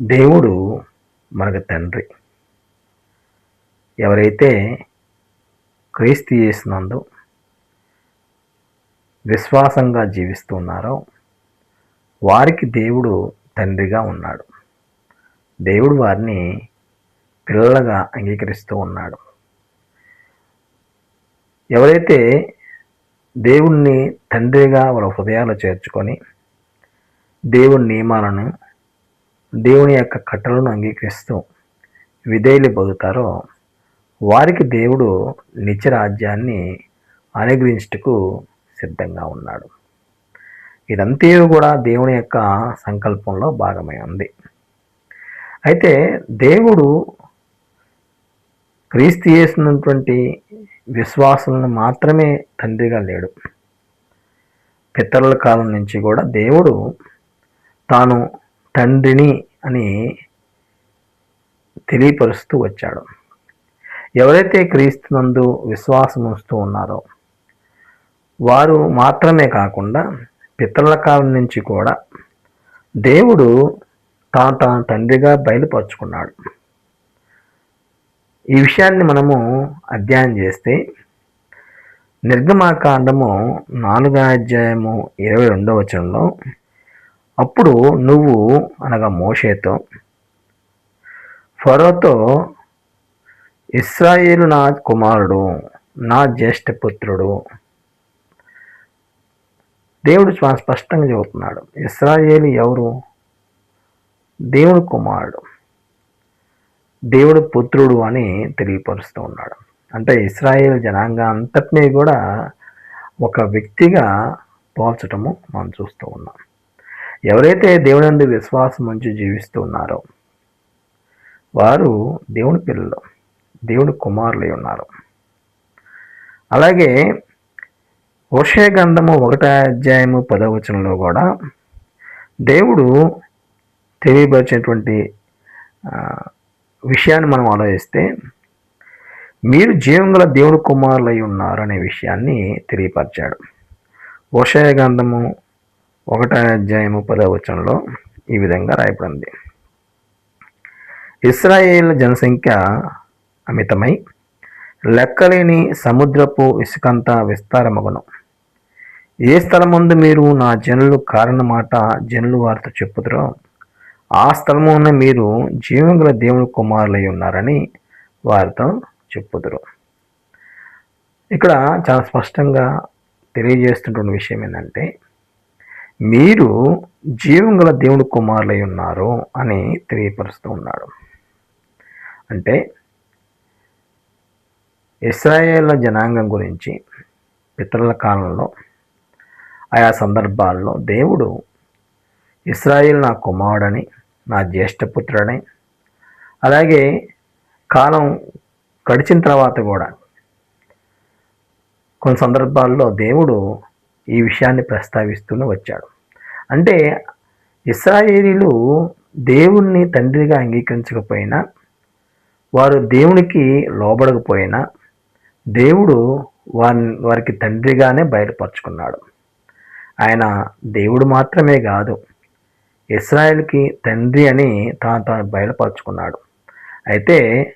దేవుడు మనకు తండ్రి. ఎవరైతే క్రీస్తు చేసినందు విశ్వాసంగా జీవిస్తున్నారో వారికి దేవుడు తండ్రిగా ఉన్నాడు. దేవుడు వారిని పిల్లలుగా అంగీకరిస్తూ ఉన్నాడు. ఎవరైతే దేవుణ్ణి తండ్రిగా వాళ్ళ హృదయాలు చేర్చుకొని దేవుని నియమాలను దేవుని యొక్క కట్టలను అంగీకరిస్తూ విధేయులు బతుకుతారో వారికి దేవుడు నిత్య రాజ్యాన్ని అనుగ్రహించుటకు సిద్ధంగా ఉన్నాడు. ఇదంతే కూడా దేవుని యొక్క సంకల్పంలో భాగమై ఉంది. అయితే దేవుడు క్రీస్తు చేసినటువంటి విశ్వాసులను మాత్రమే తండ్రిగా లేడు. పితరుల కాలం నుంచి కూడా దేవుడు తాను తండ్రిని అని తెలియపరుస్తూ వచ్చాడు. ఎవరైతే క్రీస్తునందు విశ్వాసం ఉంచుతూ ఉన్నారో వారు మాత్రమే కాకుండా పితరుల కాలం నుంచి కూడా దేవుడు తాను తాను తండ్రిగా బయలుపరుచుకున్నాడు. ఈ విషయాన్ని మనము అధ్యయనం చేస్తే నిర్గమాకాండము నాలుగో అధ్యాయము ఇరవై రెండవ వచనంలో అప్పుడు నువ్వు అనగా మోషేతో ఫరోతో ఇస్రాయేలు నా కుమారుడు నా జ్యేష్ఠ పుత్రుడు. దేవుడు చాలా స్పష్టంగా చెబుతున్నాడు ఇస్రాయేలు ఎవరు? దేవుడు కుమారుడు. దేవుడు పుత్రుడు అని తెలియపరుస్తూ ఉన్నాడు. అంటే ఇస్రాయేల్ జనాంగం అంతటినీ కూడా ఒక వ్యక్తిగా పోల్చటము మనం చూస్తూ ఉన్నాం. ఎవరైతే దేవునందు విశ్వాసం ఉంచి జీవిస్తున్నారో వారు దేవుని పిల్లలు దేవుని కుమారులై ఉన్నారు. అలాగే ఓషే గ్రంథము ఒకట అధ్యాయము పదవచనంలో కూడా దేవుడు తెలియపరిచినటువంటి విషయాన్ని మనం ఆలోచిస్తే మీరు జీవంగల దేవుడు కుమారులై ఉన్నారు అనే విషయాన్ని తెలియపరిచాడు. ఓషయ గ్రంథము ఒకటో అధ్యాయము పదవచనంలో ఈ విధంగా రాయబడింది. ఇస్రాయేల్ జనసంఖ్య అమితమై లెక్కలేని సముద్రపు ఇసుకంతా విస్తారమగను. ఏ స్థలముందు మీరు నా జనులు కారణమాట జనులు వారితో చెప్పుదురో ఆ స్థలమున మీరు జీవంగల దేవుని కుమారులై ఉన్నారని వారితో చెప్పుదురు. ఇక్కడ చాలా స్పష్టంగా తెలియజేస్తున్న విషయం ఏంటంటే మీరు జీవంగల దేవుని కుమారులై ఉన్నారు అని తెలియపరుస్తూ ఉన్నాడు. అంటే ఇస్రాయేల్ జనాంగం గురించి పితరుల కాలంలో ఆయా సందర్భాల్లో దేవుడు ఇస్రాయిల్ నా కుమారుడని నా జ్యేష్ఠపుత్రుడని అలాగే కాలం గడిచిన తర్వాత కూడా కొన్ని సందర్భాల్లో దేవుడు ఈ విషయాన్ని ప్రస్తావిస్తూనే వచ్చాడు. అంటే ఇస్రాయేలీలు దేవుణ్ణి తండ్రిగా అంగీకరించకపోయినా వారు దేవునికి లోబడకపోయినా దేవుడు వారి వారికి తండ్రిగానే బయటపరుచుకున్నాడు ఆయన దేవుడు మాత్రమే కాదు ఇస్రాయేల్కి తండ్రి అని తాను తాను బయలుపరుచుకున్నాడు. అయితే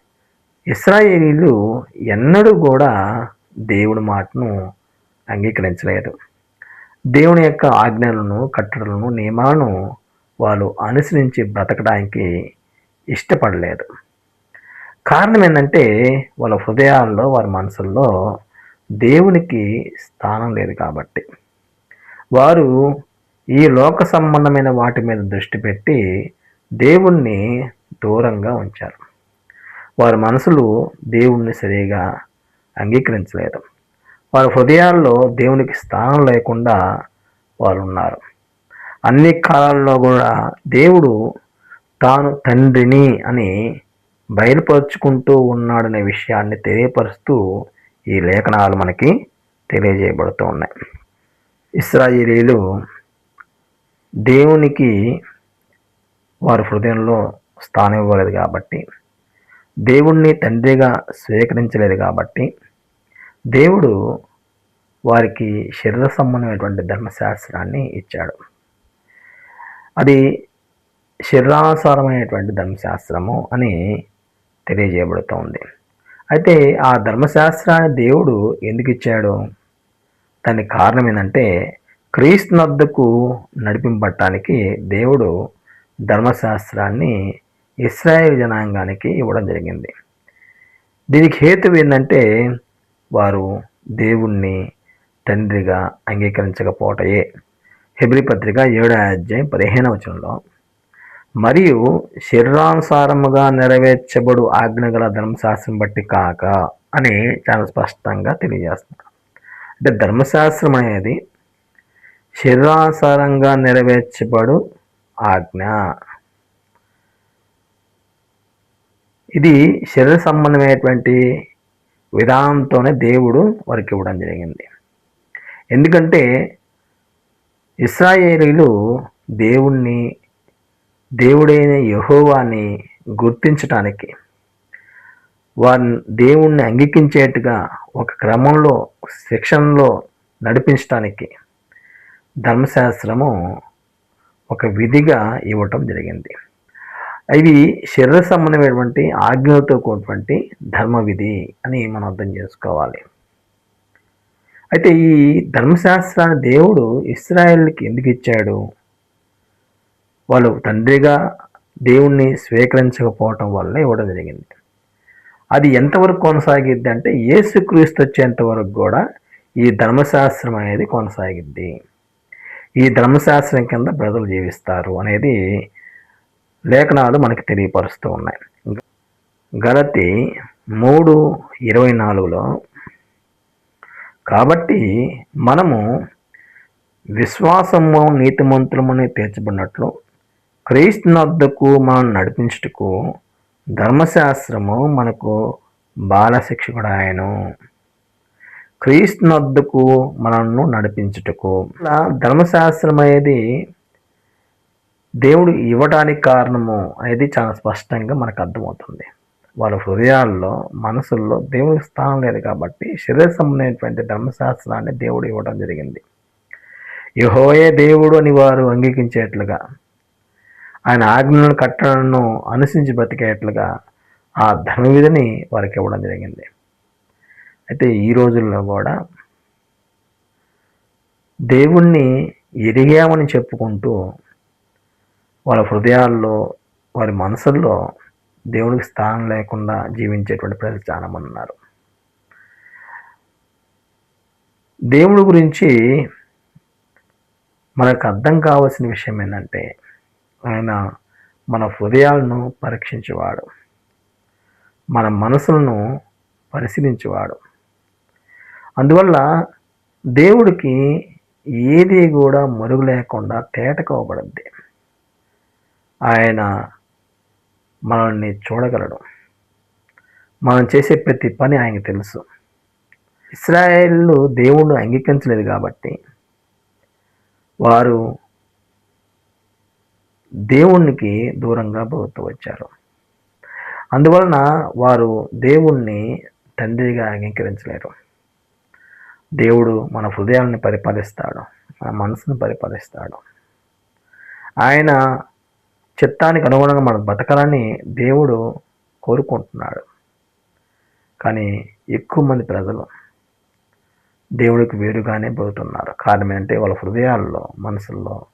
ఇస్రాయేలీలు ఎన్నడూ కూడా దేవుడి మాటను అంగీకరించలేదు. దేవుని యొక్క ఆజ్ఞలను కట్టడలను నియమాలను వాళ్ళు అనుసరించి బ్రతకడానికి ఇష్టపడలేదు. కారణం ఏంటంటే వాళ్ళ హృదయాల్లో వారి మనసుల్లో దేవునికి స్థానం లేదు కాబట్టి. వారు ఈ లోక సంబంధమైన వాటి మీద దృష్టి పెట్టి దేవుణ్ణి దూరంగా ఉంచారు. వారి మనసులు దేవుణ్ణి సరిగా అంగీకరించలేదు. వారి హృదయాల్లో దేవునికి స్థానం లేకుండా వారు ఉన్నారు అన్ని కాలాల్లో కూడా దేవుడు తాను తండ్రిని అని బయలుపరుచుకుంటూ ఉన్నాడనే విషయాన్ని తెలియపరుస్తూ ఈ లేఖనాలు మనకి తెలియజేయబడుతూ ఉన్నాయి ఇస్రాయిలీలు దేవునికి వారి హృదయంలో స్థానం ఇవ్వలేదు కాబట్టి దేవుణ్ణి తండ్రిగా స్వీకరించలేదు కాబట్టి దేవుడు వారికి శరీర సంబంధమైనటువంటి ధర్మశాస్త్రాన్ని ఇచ్చాడు. అది శరీరానుసారమైనటువంటి ధర్మశాస్త్రము అని తెలియజేయబడుతోంది అయితే ఆ ధర్మశాస్త్రాన్ని దేవుడు ఎందుకు ఇచ్చాడు? దానికి కారణం ఏంటంటే క్రీస్తునద్దకు నడిపింపటానికి దేవుడు ధర్మశాస్త్రాన్ని ఇస్రాయేల్ జనాంగానికి ఇవ్వడం జరిగింది. దీనికి హేతు ఏంటంటే వారు దేవుణ్ణి తండ్రిగా అంగీకరించకపోవటయే హెబ్రి పత్రిక ఏడో అధ్యాయం పదిహేనవ వచనంలో మరియు శరీరానుసారముగా నెరవేర్చబడు ఆజ్ఞ గల ధర్మశాస్త్రం బట్టి కాక అని చాలా స్పష్టంగా తెలియజేస్తున్నారు. అంటే ధర్మశాస్త్రం అనేది శరీరానుసారంగా నెరవేర్చబడు ఆజ్ఞ. ఇది శరీర సంబంధమైనటువంటి విధానంతోనే దేవుడు వారికి ఇవ్వడం జరిగింది. ఎందుకంటే ఇస్రాయేలీలు దేవుణ్ణి దేవుడైన యహోవాని గుర్తించటానికి వారిని దేవుణ్ణి అంగీకరించేట్టుగా ఒక క్రమంలో శిక్షణలో నడిపించటానికి ధర్మశాస్త్రము ఒక విధిగా ఇవ్వటం జరిగింది. ఇది శరీర సంబంధమైనటువంటి ఆజ్ఞలతో కూడినటువంటి ధర్మ విధి అని మనం అర్థం చేసుకోవాలి. అయితే ఈ ధర్మశాస్త్రాన్ని దేవుడు ఇస్రాయల్కి ఎందుకు ఇచ్చాడు? వాళ్ళు తండ్రిగా దేవుణ్ణి స్వీకరించకపోవటం వల్ల ఇవ్వడం జరిగింది. అది ఎంతవరకు కొనసాగిద్ది అంటే ఏసుక్రీస్తు వచ్చేంత వరకు కూడా ఈ ధర్మశాస్త్రం అనేది కొనసాగిద్ది. ఈ ధర్మశాస్త్రం కింద ప్రజలు జీవిస్తారు అనేది లేఖనాలు మనకి తెలియపరుస్తూ ఉన్నాయి. గలతి మూడు ఇరవై నాలుగులో కాబట్టి మనము విశ్వాసము నీతిమంతులమని తీర్చబడినట్లు క్రీస్తునద్దకు మనం నడిపించుటకు ధర్మశాస్త్రము మనకు బాలశిక్షకుడు ఆయను క్రీస్తునద్దుకు మనల్ని నడిపించుటకు. ధర్మశాస్త్రం అనేది దేవుడు ఇవ్వడానికి కారణము అనేది చాలా స్పష్టంగా మనకు అర్థమవుతుంది. వాళ్ళ హృదయాల్లో మనసుల్లో దేవుడికి స్థానం లేదు కాబట్టి శరీర సంబంధమైనటువంటి ధర్మశాస్త్రాన్ని దేవుడు ఇవ్వడం జరిగింది. యహోయే దేవుడు అని వారు అంగీకరించేట్లుగా ఆయన ఆజ్ఞలను కట్టడను అనుసరించి బతికేట్లుగా ఆ ధర్మ విధిని వారికి ఇవ్వడం జరిగింది. అయితే ఈ రోజుల్లో కూడా దేవుణ్ణి ఎదిగామని చెప్పుకుంటూ వాళ్ళ హృదయాల్లో వారి మనసుల్లో దేవుడికి స్థానం లేకుండా జీవించేటువంటి ప్రజలు చాలామంది ఉన్నారు. దేవుడి గురించి మనకు అర్థం కావాల్సిన విషయం ఏంటంటే ఆయన మన హృదయాలను పరీక్షించేవాడు. మన మనసులను పరిశీలించేవాడు. అందువల్ల దేవుడికి ఏది కూడా మరుగు లేకుండా తేటకోబడద్ది ఆయన మనల్ని చూడగలడు. మనం చేసే ప్రతి పని ఆయనకి తెలుసు. ఇస్రాయేళ్ళు దేవుణ్ణి అంగీకరించలేదు కాబట్టి వారు దేవునికి దూరంగా పోతూ వచ్చారు. అందువలన వారు దేవుణ్ణి తండ్రిగా అంగీకరించలేరు. దేవుడు మన హృదయాన్ని పరిపాలిస్తాడు మన మనసును పరిపాలిస్తాడు. ఆయన చిత్తానికి అనుగుణంగా మనం బతకాలని దేవుడు కోరుకుంటున్నాడు. కానీ ఎక్కువ మంది ప్రజలు దేవుడికి వేరుగానే పోతున్నారు. కారణం ఏంటంటే వాళ్ళ హృదయాల్లో మనసుల్లో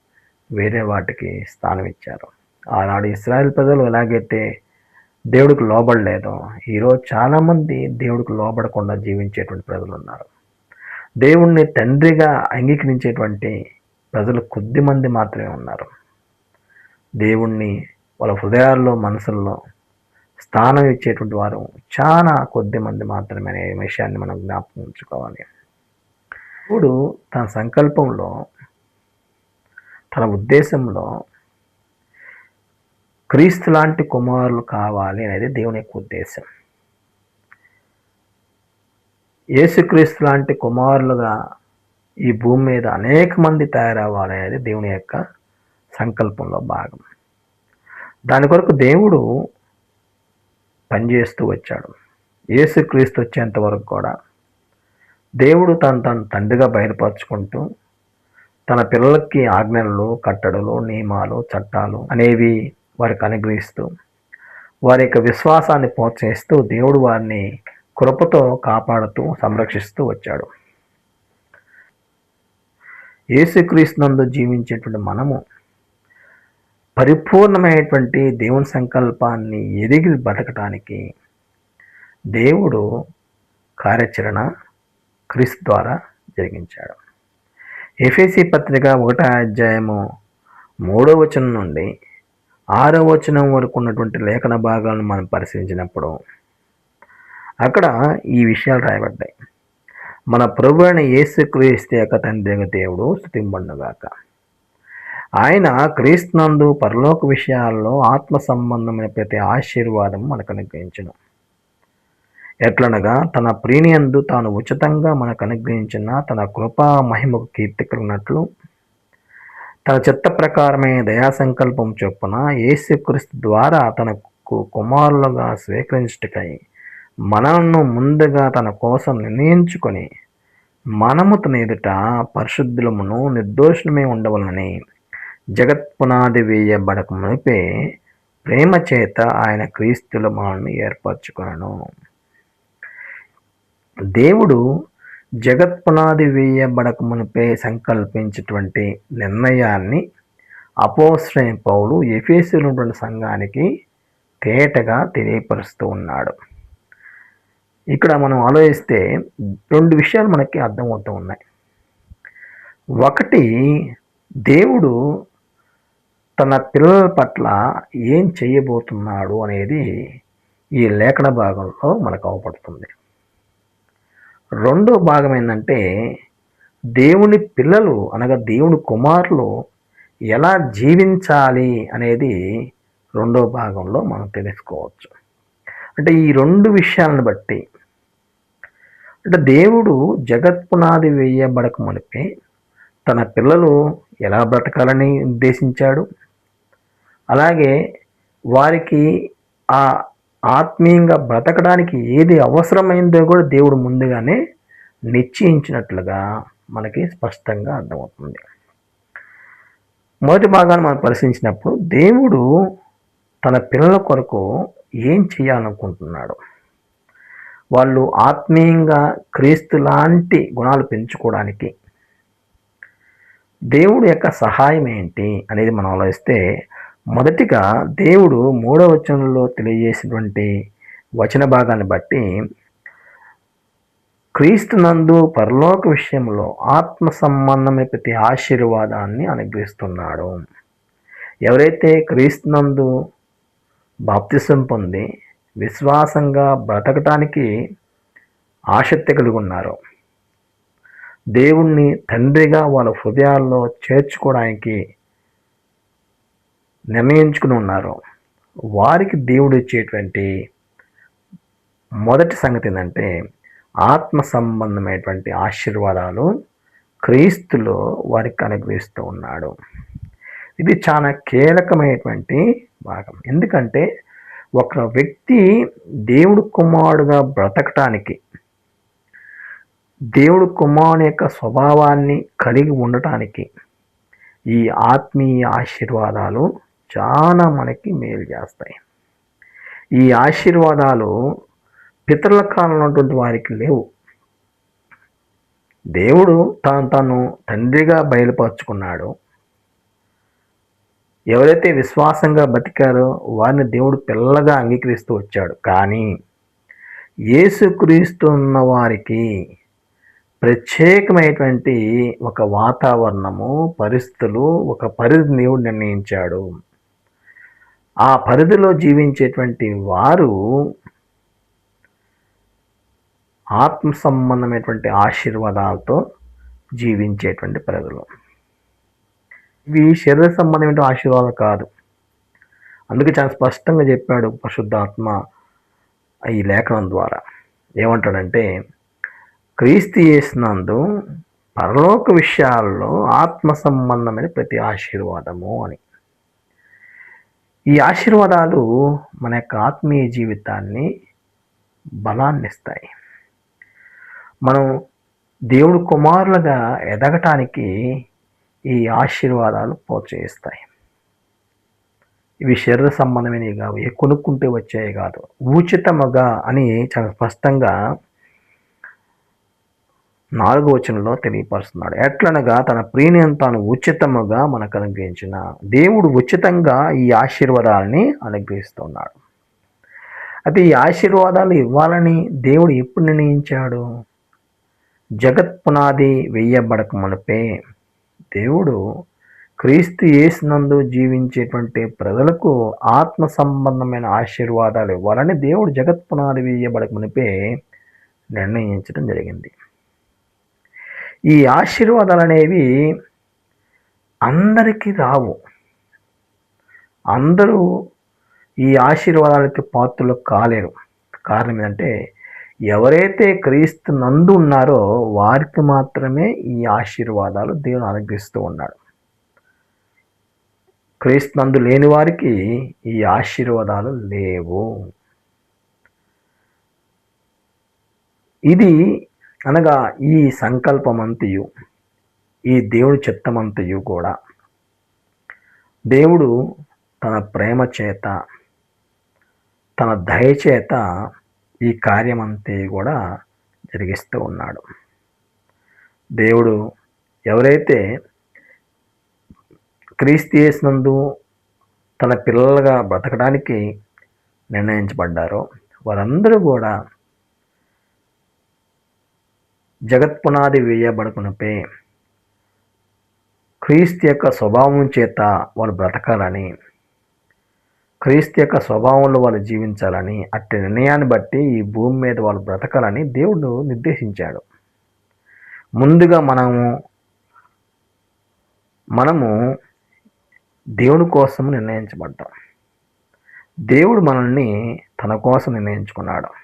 వేరే వాటికి స్థానం ఇచ్చారు. ఆనాడు ఇస్రాయల్ ప్రజలు ఎలాగైతే దేవుడికి లోబడలేదు ఈరోజు చాలామంది దేవుడికి లోబడకుండా జీవించేటువంటి ప్రజలు ఉన్నారు. దేవుణ్ణి తండ్రిగా అంగీకరించేటువంటి ప్రజలు కొద్ది మంది మాత్రమే ఉన్నారు. దేవుణ్ణి వాళ్ళ హృదయాల్లో మనసుల్లో స్థానం ఇచ్చేటువంటి వారు చాలా కొద్ది మంది మాత్రమే అనే విషయాన్ని మనం జ్ఞాపకం ఉంచుకోవాలి. ఇప్పుడు తన సంకల్పంలో తన ఉద్దేశంలో క్రీస్తు లాంటి కుమారులు కావాలి అనేది దేవుని యొక్క ఉద్దేశం. యేసుక్రీస్తు లాంటి కుమారులుగా ఈ భూమి మీద అనేక మంది తయారవ్వాలి అనేది దేవుని యొక్క సంకల్పంలో భాగం. దాని కొరకు దేవుడు పనిచేస్తూ వచ్చాడు. యేసుక్రీస్తు వచ్చేంత వరకు కూడా దేవుడు తను తను తండ్రిగా బయలుపరుచుకుంటూ తన పిల్లలకి ఆజ్ఞలు కట్టడలు నియమాలు చట్టాలు అనేవి వారికి అనుగ్రహిస్తూ వారి యొక్క విశ్వాసాన్ని ప్రోత్సహిస్తూ దేవుడు వారిని కృపతో కాపాడుతూ సంరక్షిస్తూ వచ్చాడు. యేసుక్రీస్తునందు జీవించేటువంటి మనము పరిపూర్ణమైనటువంటి దేవుని సంకల్పాన్ని ఎదిగి బతకటానికి దేవుడు కార్యాచరణ క్రీస్తు ద్వారా జరిగించాడు. ఎఫ్ఎసి పత్రిక ఒకటో అధ్యాయము మూడో వచనం నుండి ఆరో వచనం వరకు ఉన్నటువంటి లేఖన భాగాలను మనం పరిశీలించినప్పుడు అక్కడ ఈ విషయాలు రాయబడ్డాయి. మన ప్రభు అయిన యేసుక్రీస్తు యొక్క తండ్రి దేవుడు స్థుతింబండుగాక ఆయన క్రీస్తునందు పరలోక విషయాల్లో ఆత్మ సంబంధమైన ప్రతి ఆశీర్వాదం మనకు అనుగ్రహించను. ఎట్లనగా తన ప్రీనియందు తాను ఉచితంగా మనకు అనుగ్రహించిన తన కృపా మహిమకు కీర్తి కలిగినట్లు తన చిత్త ప్రకారమైన దయా సంకల్పం చొప్పున యేసుక్రీస్తు ద్వారా తనకు కుమారులుగా స్వీకరించుటకై మనలను ముందుగా తన కోసం నిర్ణయించుకొని మనము తన ఎదుట పరిశుద్ధులమును నిర్దోషులమే ఉండవలని జగత్ పునాది వేయబడక మునిపే ప్రేమ చేత ఆయన క్రీస్తుల మనల్ని ఏర్పరచుకున్నాను దేవుడు జగత్ పునాది వేయబడక మునిపే సంకల్పించినటువంటి నిర్ణయాన్ని అపోశ్రయ పౌలు ఎఫేసులున్నటువంటి సంఘానికి తేటగా తెలియపరుస్తూ ఉన్నాడు. ఇక్కడ మనం ఆలోచిస్తే రెండు విషయాలు మనకి అర్థమవుతూ ఉన్నాయి. ఒకటి దేవుడు తన పిల్లల పట్ల ఏం చేయబోతున్నాడు అనేది ఈ లేఖన భాగంలో మనకు అవపడుతుంది. రెండో భాగం ఏంటంటే దేవుని పిల్లలు అనగా దేవుని కుమారులు ఎలా జీవించాలి అనేది రెండో భాగంలో మనం తెలుసుకోవచ్చు. అంటే ఈ రెండు విషయాలను బట్టి అంటే దేవుడు జగత్ పునాది వేయబడక మునిపే తన పిల్లలు ఎలా బ్రతకాలని ఉద్దేశించాడు? అలాగే వారికి ఆ ఆత్మీయంగా బ్రతకడానికి ఏది అవసరమైందో కూడా దేవుడు ముందుగానే నిశ్చయించినట్లుగా మనకి స్పష్టంగా అర్థమవుతుంది. మొదటి భాగాన్ని మనం పరిశీలించినప్పుడు దేవుడు తన పిల్లల కొరకు ఏం చేయాలనుకుంటున్నాడు? వాళ్ళు ఆత్మీయంగా క్రీస్తు లాంటి గుణాలు పెంచుకోవడానికి దేవుడు యొక్క సహాయం ఏంటి అనేది మనం ఆలోచిస్తే మొదటిగా దేవుడు మూడవ వచనంలో తెలియజేసినటువంటి వచన భాగాన్ని బట్టి క్రీస్తునందు పరలోక విషయంలో ఆత్మ సంబంధమైన ప్రతి ఆశీర్వాదాన్ని అనుగ్రహిస్తున్నాడు. ఎవరైతే క్రీస్తునందు బాప్తిసం పొంది విశ్వాసంగా బ్రతకటానికి ఆసక్తి కలిగి ఉన్నారు దేవుణ్ణి తండ్రిగా వాళ్ళ హృదయాల్లో చేర్చుకోవడానికి నిర్ణయించుకుని ఉన్నారు. వారికి దేవుడు ఇచ్చేటువంటి మొదటి సంగతి ఏంటంటే ఆత్మ సంబంధమైనటువంటి ఆశీర్వాదాలు క్రీస్తులో వారికి అనుగ్రహిస్తూ ఉన్నాడు. ఇది చాలా కీలకమైనటువంటి భాగం. ఎందుకంటే ఒక వ్యక్తి దేవుడు కుమారుడుగా బ్రతకటానికి దేవుడు కుమారుని యొక్క స్వభావాన్ని కలిగి ఉండటానికి ఈ ఆత్మీయ ఆశీర్వాదాలు చాలా మనకి మేలు చేస్తాయి. ఈ ఆశీర్వాదాలు పితరుల కాలంలో ఉన్నటువంటి వారికి లేవు. దేవుడు తాను తాను తండ్రిగా బయలుపరుచుకున్నాడు. ఎవరైతే విశ్వాసంగా బతికారో వారిని దేవుడు పిల్లగా అంగీకరిస్తూ వచ్చాడు. కానీ యేసుక్రీస్తు ఉన్న వారికి ప్రత్యేకమైనటువంటి ఒక వాతావరణము పరిస్థితులు ఒక పరిధి దేవుడు నిర్ణయించాడు. ఆ పరిధిలో జీవించేటువంటి వారు ఆత్మ సంబంధమైనటువంటి ఆశీర్వాదాలతో జీవించేటువంటి ప్రజలు ఇవి శరీర సంబంధమైన ఆశీర్వాదాలు కాదు. అందుకే చాలా స్పష్టంగా చెప్పాడు పరిశుద్ధాత్మ ఈ లేఖనం ద్వారా. ఏమంటాడంటే క్రీస్తు చేసినందు పరలోక విషయాల్లో ఆత్మ సంబంధమైన ప్రతి ఆశీర్వాదము అని. ఈ ఆశీర్వాదాలు మన యొక్క ఆత్మీయ జీవితాన్ని బలాన్ని ఇస్తాయి మనం దేవుడు కుమారులుగా ఎదగటానికి ఈ ఆశీర్వాదాలు ప్రోత్సహిస్తాయి. ఇవి శరీర సంబంధమైనవి కావు కొనుక్కుంటే వచ్చాయి కాదు. ఉచితముగా అని చాలా స్పష్టంగా నాలుగో వచనంలో తెలియపరుస్తున్నాడు. ఎట్లనగా తన ప్రీణియం తాను ఉచితముగా మనకు అనుగ్రహించిన దేవుడు ఉచితంగా ఈ ఆశీర్వాదాలని అనుగ్రహిస్తున్నాడు. అయితే ఈ ఆశీర్వాదాలు ఇవ్వాలని దేవుడు ఎప్పుడు నిర్ణయించాడు? జగత్ పునాది వెయ్యబడక మునిపే దేవుడు క్రీస్తు యేసునందు జీవించేటువంటి ప్రజలకు ఆత్మ సంబంధమైన ఆశీర్వాదాలు ఇవ్వాలని దేవుడు జగత్ పునాది వేయబడక మునిపే నిర్ణయించడం జరిగింది. ఈ ఆశీర్వాదాలు అనేవి అందరికీ రావు. అందరూ ఈ ఆశీర్వాదాలకి పాత్రలు కాలేరు. కారణం ఏంటంటే ఎవరైతే క్రీస్తు నందు ఉన్నారో వారికి మాత్రమే ఈ ఆశీర్వాదాలు దేవుని అనుగ్రహిస్తూ ఉన్నాడు. క్రీస్తు నందు లేని వారికి ఈ ఆశీర్వాదాలు లేవు. ఇది అనగా ఈ సంకల్పమంతయు ఈ దేవుడి చిత్తమంతయు కూడా. దేవుడు తన ప్రేమ చేత తన దయచేత ఈ కార్యమంతే కూడా జరిగిస్తూ ఉన్నాడు. దేవుడు ఎవరైతే క్రీస్తు చేసినందు తన పిల్లలుగా బ్రతకడానికి నిర్ణయించబడ్డారో వారందరూ కూడా జగత్పునాది వేయబడుకునపై క్రీస్తు యొక్క స్వభావం చేత వాళ్ళు బ్రతకాలని క్రీస్తు యొక్క స్వభావంలో వాళ్ళు జీవించాలని అట్టి నిర్ణయాన్ని బట్టి ఈ భూమి మీద వాళ్ళు బ్రతకాలని దేవుడు నిర్దేశించాడు. ముందుగా మనము మనము దేవుని కోసం నిర్ణయించబడ్డాం. దేవుడు మనల్ని తన కోసం నిర్ణయించుకున్నాడు.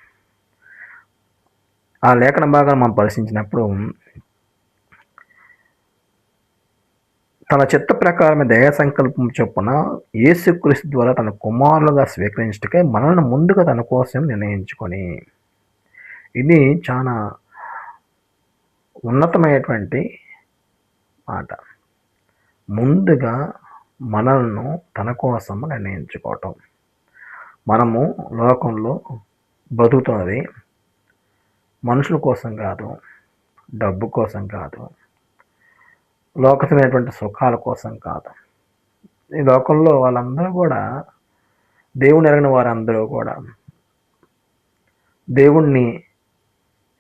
ఆ లేఖన భాగాన్ని మనం పరిశీలించినప్పుడు తన చిత్త ప్రకారమే దయా సంకల్పం చొప్పున యేసుక్రీస్తు ద్వారా తన కుమారులుగా స్వీకరించటకే మనల్ని ముందుగా తన కోసం నిర్ణయించుకొని. ఇది చాలా ఉన్నతమైనటువంటి మాట. ముందుగా మనల్ని తన కోసం నిర్ణయించుకోవటం. మనము లోకంలో బతుకుతున్నది మనుషుల కోసం కాదు డబ్బు కోసం కాదు లోకమైనటువంటి సుఖాల కోసం కాదు. ఈ లోకంలో వాళ్ళందరూ కూడా దేవుని ఎరగిన వారందరూ కూడా దేవుణ్ణి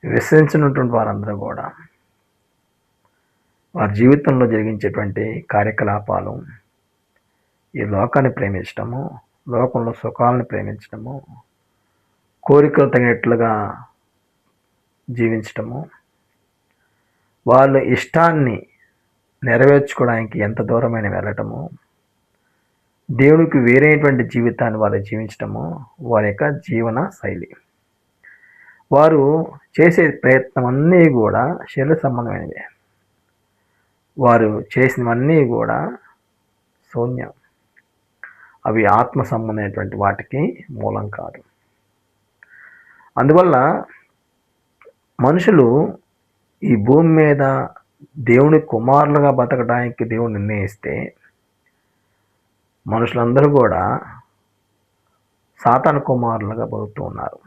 విశ్వసించినటువంటి వారందరూ కూడా వారి జీవితంలో జరిగించేటువంటి కార్యకలాపాలు ఈ లోకాన్ని ప్రేమించడము లోకంలో సుఖాలను ప్రేమించడము కోరికలు తగినట్లుగా జీవించటము. వాళ్ళ ఇష్టాన్ని నెరవేర్చుకోవడానికి ఎంత దూరమైన వెళ్ళటము. దేవుడికి వేరేటువంటి జీవితాన్ని వారు జీవించటము వారి యొక్క జీవన శైలి. వారు చేసే ప్రయత్నం అన్నీ కూడా శరీర సంబంధమైనవి. వారు చేసినవన్నీ కూడా శూన్యం. అవి ఆత్మ సంబంధమైనటువంటి వాటికి మూలం కాదు. అందువల్ల మనుషులు ఈ భూమి మీద దేవుని కుమారులుగా బతకడానికి దేవుడు నిర్ణయిస్తే మనుషులందరూ కూడా సాతాను కుమారులుగా బతుకుతూ ఉన్నారు.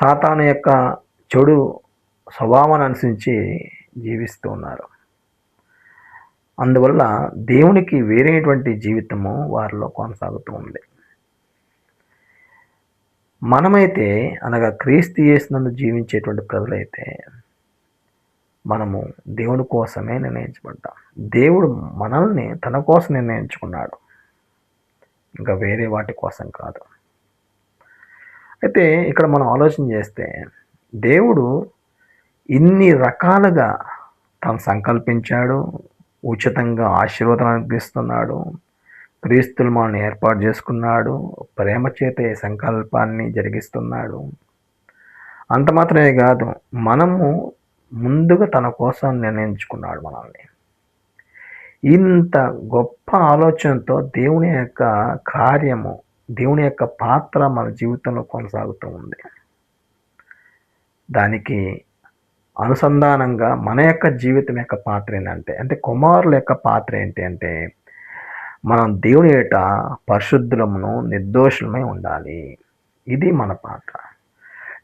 సాతాను యొక్క చెడు స్వభావాన్ని అనుసరించి జీవిస్తూ ఉన్నారు. అందువల్ల దేవునికి వేరేటువంటి జీవితము వారిలో కొనసాగుతూ ఉంది. మనమైతే అనగా క్రీస్తు చేసినందు జీవించేటువంటి ప్రజలైతే మనము దేవుని కోసమే నిర్ణయించబడ్డాం. దేవుడు మనల్ని తన కోసం నిర్ణయించుకున్నాడు. ఇంకా వేరే వాటి కోసం కాదు. అయితే ఇక్కడ మనం ఆలోచన చేస్తే దేవుడు ఇన్ని రకాలుగా తను సంకల్పించాడు ఉచితంగా ఆశీర్వాదం అనిపిస్తున్నాడు క్రీస్తులు మనల్ని ఏర్పాటు చేసుకున్నాడు ప్రేమ చేత సంకల్పాన్ని జరిగిస్తున్నాడు. అంత మాత్రమే కాదు మనము ముందుగా తన కోసం నిర్ణయించుకున్నాడు మనల్ని. ఇంత గొప్ప ఆలోచనతో దేవుని యొక్క కార్యము దేవుని యొక్క పాత్ర మన జీవితంలో కొనసాగుతూ ఉంది. దానికి అనుసంధానంగా మన యొక్క జీవితం యొక్క పాత్ర ఏంటంటే అంటే కుమారుల యొక్క పాత్ర ఏంటి అంటే మనం దేవుని ఏట పరిశుద్ధులమును నిర్దోషులమై ఉండాలి. ఇది మన పాత్ర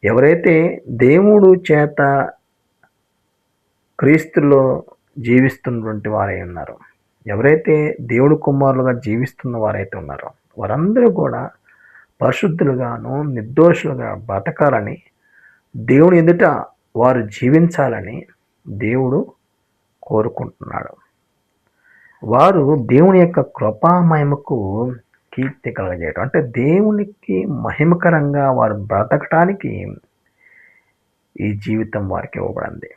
ఎవరైతే దేవుడు చేత క్రీస్తులో జీవిస్తున్నటువంటి వారై ఉన్నారో ఎవరైతే దేవుడు కుమారులుగా జీవిస్తున్న వారైతే ఉన్నారో వారందరూ కూడా పరిశుద్ధులుగాను నిర్దోషులుగా బ్రతకాలని దేవుని ఎదుట వారు జీవించాలని దేవుడు కోరుకుంటున్నాడు. వారు దేవుని యొక్క కృపామహిమకు కీర్తి కలగజేయటం. అంటే దేవునికి మహిమకరంగా వారు బ్రతకటానికి ఈ జీవితం వారికి ఇవ్వబడింది.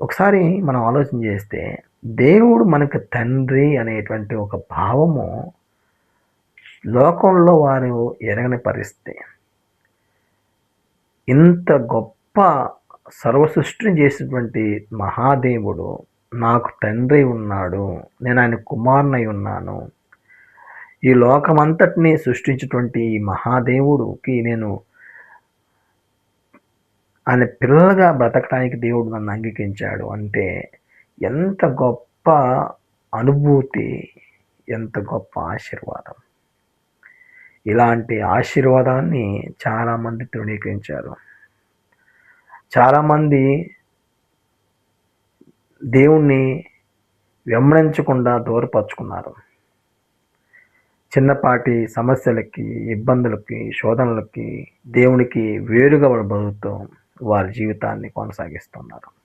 ఒకసారి మనం ఆలోచన చేస్తే దేవుడు మనకు తండ్రి అనేటువంటి ఒక భావము లోకంలో వారు ఎరగని పరిస్థితి. ఇంత గొప్ప సర్వసృష్టిని చేసినటువంటి మహాదేవుడు నాకు తండ్రి ఉన్నాడు నేను ఆయన కుమారునై ఉన్నాను. ఈ లోకమంతటిని సృష్టించినటువంటి ఈ మహాదేవుడికి నేను ఆయన పిల్లలుగా బ్రతకడానికి దేవుడు నన్ను అంగీకరించాడు. అంటే ఎంత గొప్ప అనుభూతి ఎంత గొప్ప ఆశీర్వాదం. ఇలాంటి ఆశీర్వాదాన్ని చాలామంది తృణీకరించారు. చాలామంది దేవుణ్ణి వెంబడించకుండా దూరపరుచుకున్నారు. చిన్నపాటి సమస్యలకి ఇబ్బందులకి శోధనలకి దేవునికి వేరుగా బతుకుతూ వారి జీవితాన్ని కొనసాగిస్తున్నారు.